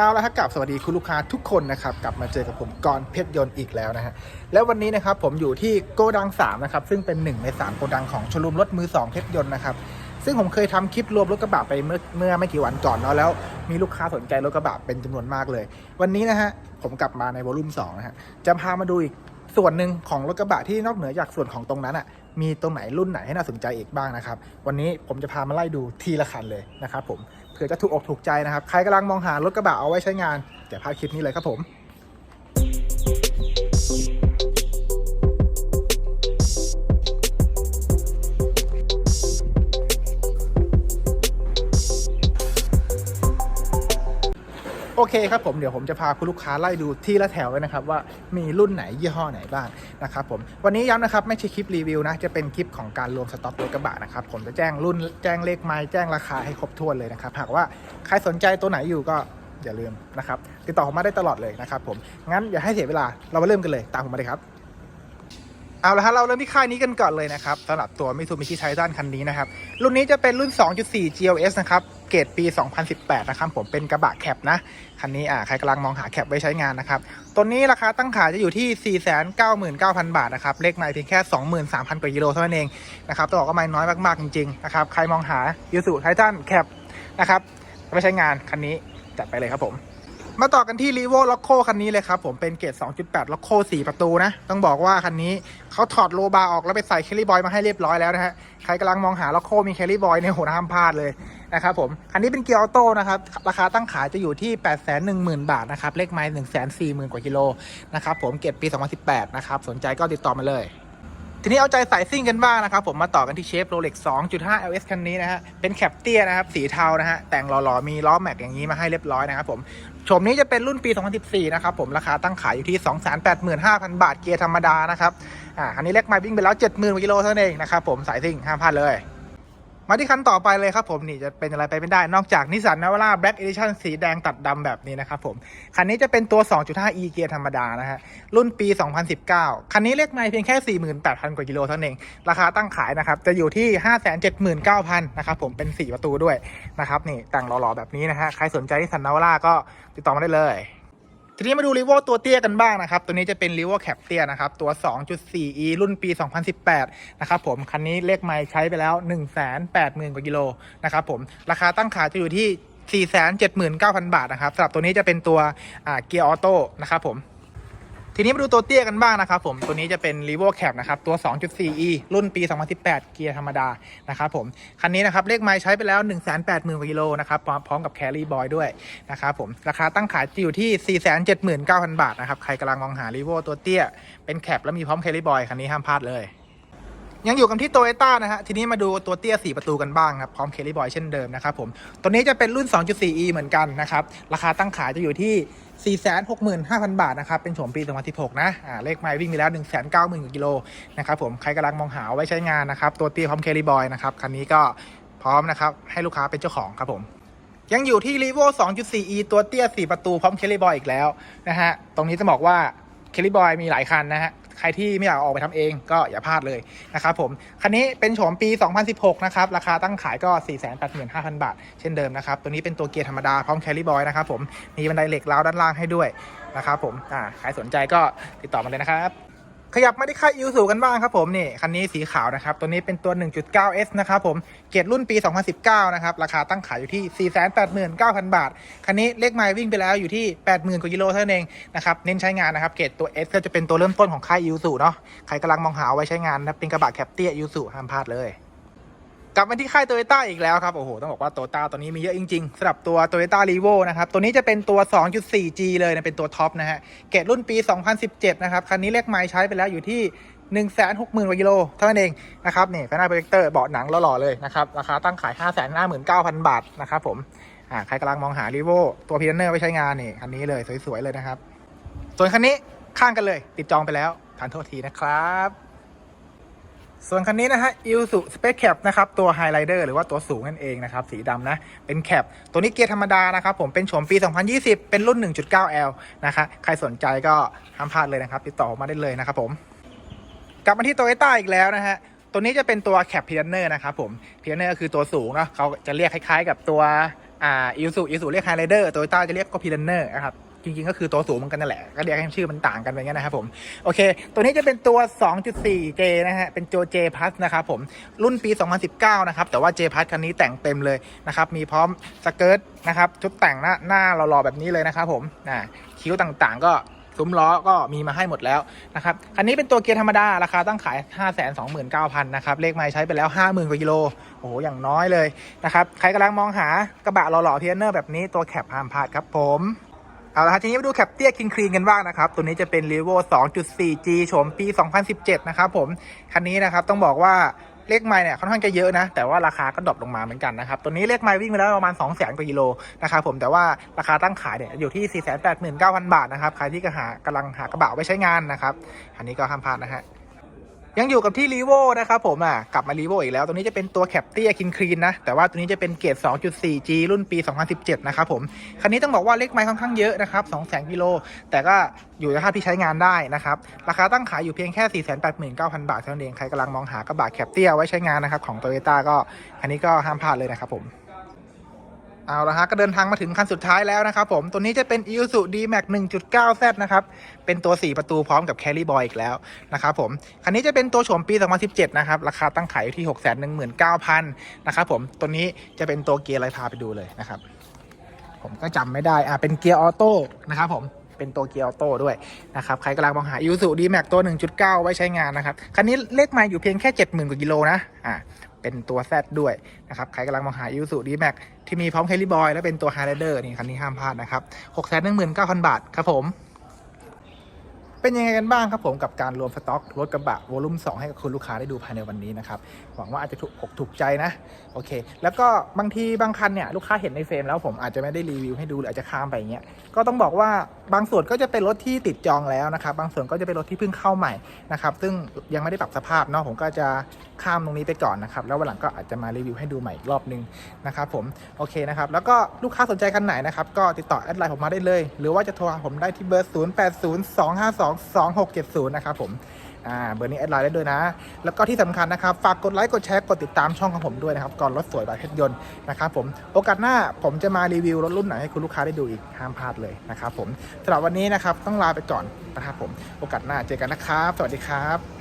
เอาละครับกลับสวัสดีคุณลูกค้าทุกคนนะครับกลับมาเจอกับผมกรเพชรยนต์อีกแล้วนะฮะแล้ววันนี้นะครับผมอยู่ที่โกดัง3นะครับซึ่งเป็นหนึ่งใน3โกดังของชมรมรถมือ2เพชรยนต์นะครับซึ่งผมเคยทำคลิปรวมรถกระบะไปเมื่อเมื่อไม่กี่วันก่อนเนาะแล้วมีลูกค้าสนใจรถกระบะเป็นจำนวนมากเลย วันนี้นะฮะผมกลับมาในวอลุ่ม2นะฮะจะพามาดูอีกส่วนหนึ่งของรถกระบะที่นอกเหนือจากส่วนของตรงนั้นอะ มีตรงไหนรุ่นไหนให้น่าสนใจอีกบ้างนะครับ วันนี้ผมจะพามาไล่ดูทีละคันเลยนะครับผมเผื่อจะถูกอกถูกใจนะครับ ใครกำลังมองหารถกระบะเอาไว้ใช้งานเดี๋ยวพลาดคลิปนี้เลยครับผม โอเคครับผมเดี๋ยวผมจะพาคุณลูกค้าไล่ดูที่ละแถวเลยนะครับว่ามีรุ่นไหนยี่ห้อไหนบ้างนะครับผมวันนี้ย้ำนะครับไม่ใช่คลิปรีวิวนะจะเป็นคลิปของการรวมสต็อกรถกระบะนะครับผมจะแจ้งรุ่นแจ้งเลขไม้แจ้งราคาให้ครบถ้วนเลยนะครับหากว่าใครสนใจตัวไหนอยู่ก็อย่าลืมนะครับติดต่อผมมาได้ตลอดเลยนะครับผมงั้นอย่าให้เสียเวลาเรามาเริ่มกันเลยตามผมมาเลยครับ เอาละฮะเราเริ่มที่ค่ายนี้กันก่อนเลยนะครับสำหรับตัว Mitsubishi Titan คันนี้นะครับ รุ่นนี้จะเป็นรุ่น 2.4 GLS นะครับ เกรดปี 2018 นะครับ ผมเป็นกระบะแคปนะ คันนี้อ่าใครกำลังมองหาแคปไว้ใช้งานนะครับ ตัวนี้ราคาตั้งขายจะอยู่ที่ 499,000 บาทนะครับ เลขไมล์เพียงแค่ 23,000 กว่ากิโลเท่านั้นเองนะครับต้องบอกว่าไมล์น้อยมากๆจริงๆนะครับใครมองหา Yuzu Titan แคปนะครับไว้ใช้งานคันนี้จัดไปเลยครับผม มาต่อกันที่ r ีโวล็อกโคคันนี้เลยครับผมเป็นเกรด2.8ล็อกโค4ประตูนะ ต้องบอกว่าคันนี้เขาถอดโลบาร์ออกแล้วไปใส่แคลรี่บอยมาให้เรียบร้อยแล้วนะฮะใครกำลังมองหาล็อกโคมีแคลรี่บอยเนี่ยโหห้ามพลาดเลยนะครับผมคันนี้เป็นเกียร์ออโต้นะครับราคาตั้งขายจะอยู่ที่ 810,000 บาทนะครับเลขไมล์140,000 กว่ากิโลนะครับผมเกรดปี 2018 นะครับสนใจก็ติดต่อมาเลย ทีนี้เอาใจสายซิ่งกันบ้างนะครับ ผมมาต่อกันที่เชฟโรเล็ก2.5 LS คันนี้นะฮะ เป็นแคปเตียนะครับ สีเทานะฮะ แต่งหล่อๆ มีล้อแม็กอย่างนี้มาให้เรียบร้อยนะครับผมชมนี้จะเป็นรุ่นปี 2014 นะครับผมราคาตั้งขายอยู่ที่ 285,000 บาทเกียร์ธรรมดานะครับ อ่าคันนี้เล็กไมล์วิ่งไปแล้ว 70,000กว่ากิโลเท่านั้นเองนะครับผมสายซิ่งห้ามพลาดเลย มาที่คันต่อไปเลยครับผมนี่จะเป็นอะไรไปไม่ได้นอกจากนิสสันนาวาร่าแบล็กเอดิชั่นสีแดงตัดดำแบบนี้นะครับผมคันนี้จะเป็นตัว 2.5e เกียร์ธรรมดานะฮะรุ่นปี 2019 คันนี้เลขไมล์เพียงแค่ 48,000 กว่ากิโลเท่านั้นเอง ราคาตั้งขายนะครับจะอยู่ที่ 579,000 นะครับผมเป็น 4 ประตูด้วยนะครับนี่แต่งหล่อๆแบบนี้นะฮะใครสนใจนิสสันนาวาร่าก็ติดต่อมาได้เลย ทีนี้มาดูรีโวตัวเตี้ยกันบ้างนะครับ ตัวนี้จะเป็นรีโวแคปเตี้ยนะครับ ตัว 2.4e รุ่นปี 2018 นะครับผม คันนี้เลขไมล์ใช้ไปแล้ว 180,000 กว่ากิโลนะครับผม ราคาตั้งขายจะอยู่ที่ 479,000 บาทนะครับสำหรับตัวนี้จะเป็นตัวเกียร์ออโต้นะครับผม ทีนี้มาดูตัวเตี้ยกันบ้างนะครับผมตัวนี้จะเป็น r e v o Cap นะครับตัว 2.4e รุ่นปี 2018 เกียร์ธรรมดานะครับผมคันนี้นะครับเลขไมล์ใช้ไปแล้ว 180,000กิโลนะครับพร้อมกับแครี่บอยด้วยนะครับผมราคาตั้งขายจะอยู่ที่ 479,000 บาทนะครับใครกำลังมองหา r e v o ตัวเตี้ยเป็นแคปแล้วมีพร้อมแครี่บอยคันนี้ห้ามพลาดเลยยังอยู่กันที่โตโยต้านะฮะ ทีนี้มาดูตัวเตี้ย 4 ประตูกันบ้างครับ พร้อมเคลลี่บอยเช่นเดิมนะครับผม ตัวนี้จะเป็นรุ่น 2.4e เหมือนกันนะครับ ราคาตั้งขายจะอยู่ที่ 465,000 บาทนะครับ เป็นโฉมปี 2016 นะอ่าเลขไมล์วิ่งไปแล้ว 190,000กิโลนะครับผม ใครกำลังมองหาไว้ใช้งานนะครับ ตัวเตียพร้อมเคลลี่บอยนะครับ คันนี้ก็พร้อมนะครับ ให้ลูกค้าเป็นเจ้าของครับผม ยังอยู่ที่ r e v o 2.4e ตัวเตี้ย 4 ประตูพร้อมเคลลี่บอยอีกแล้วนะฮะ ตรงนี้จะบอกว่าเคลลี่บอยมีหลายคันนะฮะ ใครที่ไม่อยากออกไปทำเองก็อย่าพลาดเลยนะครับผม คันนี้เป็นโฉมปี 2016 นะครับ ราคาตั้งขายก็ 485,000 บาท เช่นเดิมนะครับ ตัวนี้เป็นตัวเกียร์ธรรมดาพร้อมแคลริบอยนะครับผม มีบันไดเหล็กล้าวด้านล่างให้ด้วยนะครับผม อ่า ใครสนใจก็ติดต่อมาเลยนะครับ ขยับมาที่ค่ายอิวสูกันบ้างครับผมนี่คันนี้สีขาวนะครับ ตัวนี้เป็นตัว 1.9S นะครับผมเกียร์รุ่นปี 2019 นะครับ ราคาตั้งขายอยู่ที่ 489,000 บาท คันนี้เลขไมล์วิ่งไปแล้วอยู่ที่ 80,000 กว่ากิโลเท่านั้นเองนะครับ เน้นใช้งานนะครับ เกียร์ตัว S ก็จะเป็นตัวเริ่มต้นของค่ายอิวสูเนาะ ใครกำลังมองหาเอาไว้ใช้งานนะเป็นกระบะแคปเตี้ยอิวสูห้ามพลาดเลย ลับมาที่ค่ายโตโยต้าอีกแล้วครับ โอ้โห ต้องบอกว่าโตโยต้าตัวนี้มีเยอะจริงๆสำหรับตัว t o y o t a r e v o นะครับ ตัวนี้จะเป็นตัว 2.4G เลยนะเป็นตัวท็อปนะฮะ เกรดรุ่นปี 2017 นะครับ คันนี้เลขไมล์ใช้ไปแล้วอยู่ที่ 160,000กว่ากิโลเท่านั้นเองนะครับนี่แฟนหน้าโปรเจคเตอร์เบาะหนังหล่อๆเลยนะครับราคาตั้งขาย 559,000 บาทนะครับผมอ่าใครกำลังมองหา r e v o ตัวพีเนอร์ไว้ใช้งานนี่คันนี้เลยสวยๆเลยนะครับส่วนคันนี้ข้างกันเลย ติดจองไปแล้วทานโทษทีนะครับ ส่วนคันนี้นะฮะ i l s u Space Cap นะครับตัว Highlighter หรือว่าตัวสูงนั่นเองนะครับ สีดำนะ เป็นแคปตัวนี้เกียร์ธรรมดานะครับ ผมเป็นโฉมปี 2020 เป็นรุ่น 1.9L นะคะใครสนใจก็ห้ามพลาดเลยนะครับ ติดต่อมาได้เลยนะครับผมกลับมาที่ Toyota อีกแล้วนะฮะตัวนี้จะเป็นตัวแคปพีเนอร์นะครับผมพีเนอร์คือตัวสูงเนาะเขาจะเรียกคล้ายๆ กับตัวอ่าอิซูอิซูเรียกไฮไรเดอร์โตโยต้าจะเรียกก็พีเ n นเนอร์นะครับ จริงๆ ก็คือตัวสูงเหมือนกันนั่นแหละ ก็เรียกให้ชื่อมันต่างกันไปงั้นนะครับผม โอเค ตัวนี้จะเป็นตัว 2.4J นะฮะ เป็นโจ J Plus นะครับผม รุ่นปี 2019 นะครับ แต่ว่า J Plus คันนี้แต่งเต็มเลยนะครับ มีพร้อมสเกิร์ตนะครับ ชุดแต่งหน้าหน้าหล่อๆแบบนี้เลยนะครับผมอ่าคิ้วต่างๆ ก็ซุ้มล้อก็มีมาให้หมดแล้วนะครับ คันนี้เป็นตัวเกียร์ธรรมดา ราคาตั้งขาย 529,000 นะครับ เลขไม้ใช้ไปแล้ว 50,000 กว่ากิโล โอ้โห อย่างน้อยเลยนะครับ ใครกำลังมองหากระบะหล่อๆเพียเนอร์แบบนี้ตัวแคปห้ามพลาดครับผม เอาละครับทีนี้มาดูแคปเตี้ยคินครีนกันบ้างนะครับ ตัวนี้จะเป็น r e v o 2.4G โฉมปี 2017 นะครับผม คันนี้นะครับต้องบอกว่าเลขไมล์เนี่ยค่อนข้างจะเยอะนะ แต่ว่าราคาก็ดรอปลงมาเหมือนกันนะครับ ตัวนี้เลขไมล์วิ่งไปแล้วประมาณ 2 0 0แสนกว่ากิโลนะครับผมแต่ว่าราคาตั้งขายเนี่ยอยู่ที่ 489,000 บาทนะครับใครที่กำหากำลังหากระบะไว้ใช้งานนะครับอันนี้ก็ห้ามพลาดนะฮะ ยังอยู่กับที่ r ีโวนะครับผมอะกลับมา r ีโวอีกแล้ว ตัวนี้จะเป็นตัวแคปเตียคินครีนนะ แต่ว่าตัวนี้จะเป็นเกรด 2.4G รุ่นปี 2017 นะครับผม คันนี้ต้องบอกว่าเลขไม้ค่อนข้างเยอะนะครับ 200,000กิโล แต่ก็อยู่ในสภาที่ใช้งานได้นะครับ ราคาตั้งขายอยู่เพียงแค่ 489,000 บาทเท่านั้นเอง ใครกำลังมองหากระบะแคปเตียไว้ใช้งานนะครับของ Toyota ก็อันนี้ก็ห้ามพลาดเลยนะครับผม เอาละฮะก็เดินทางมาถึงคันสุดท้ายแล้วนะครับผมตัวนี้จะเป็น Isuzu D-Max 1.9Z นะครับ เป็นตัว 4 ประตูพร้อมกับ Carry Boy อีกแล้วนะครับผม คันนี้จะเป็นตัวโฉมปี 2017 นะครับ ราคาตั้งขายอยู่ที่ 619,000 นะครับผม ตัวนี้จะเป็นตัวเกียร์อะไรพาไปดูเลยนะครับ ผมก็จำไม่ได้ อ่าเป็นเกียร์ออโต้นะครับผมเป็นตัวเกียร์ออโต้ด้วยนะครับ ใครกำลังมองหา Isuzu D-Max ตัว 1.9 ไว้ใช้งานนะครับ คันนี้เลขไมาอยู่เพียงแค่ 70,000 กว่ากิโลนะ อ่า เป็นตัว Z ด้วยนะครับ ใครกำลังมองหา Isuzu D-Max ที่มีพร้อม Carry Boy และเป็นตัว Highlander นี่คันนี้ห้ามพลาดนะครับ619,000บาทครับผม เป็นยังไงกันบ้างครับผมกับการรวมสต็อกรถกระบะวอลุ่ม2 ให้กับคุณลูกค้าได้ดูภายในวันนี้นะครับ หวังว่าอาจจะถูกอกถูกใจนะ โอเค แล้วก็บางทีบางคันเนี่ยลูกค้าเห็นในเฟรมแล้วผมอาจจะไม่ได้รีวิวให้ดูหรืออาจจะข้ามไปอย่างเงี้ยก็ต้องบอกว่าบางส่วนก็จะเป็นรถที่ติดจองแล้วนะครับ บางส่วนก็จะเป็นรถที่เพิ่งเข้าใหม่นะครับซึ่งยังไม่ได้ปรับสภาพเนาะผมก็จะข้ามตรงนี้ไปก่อนนะครับแล้ววันหลังก็อาจจะมารีวิวให้ดูใหม่อีกรอบนึงนะครับผมโอเคนะครับแล้วก็ลูกค้าสนใจคันไหนนะครับก็ติดต่อแอดไลน์ผมมาได้เลย หรือว่าจะโทรหาผมได้ที่เบอร์ 0 2 5 2 2 6 7 0 นะครับผมอ่าเบอร์นี้แอดไลน์ได้ด้วยนะ แล้วก็ที่สำคัญนะครับ ฝากกดไลค์กดแชร์กดติดตามช่องของผมด้วยนะครับ ก่อนรถสวยบายเพชรยนต์นะครับผมโอกาสหน้าผมจะมารีวิวรถรุ่นไหนให้คุณลูกค้าได้ดูอีกห้ามพลาดเลยนะครับผมสำหรับวันนี้นะครับต้องลาไปก่อนนะครับผมโอกาสหน้าเจอกันนะครับ สวัสดีครับ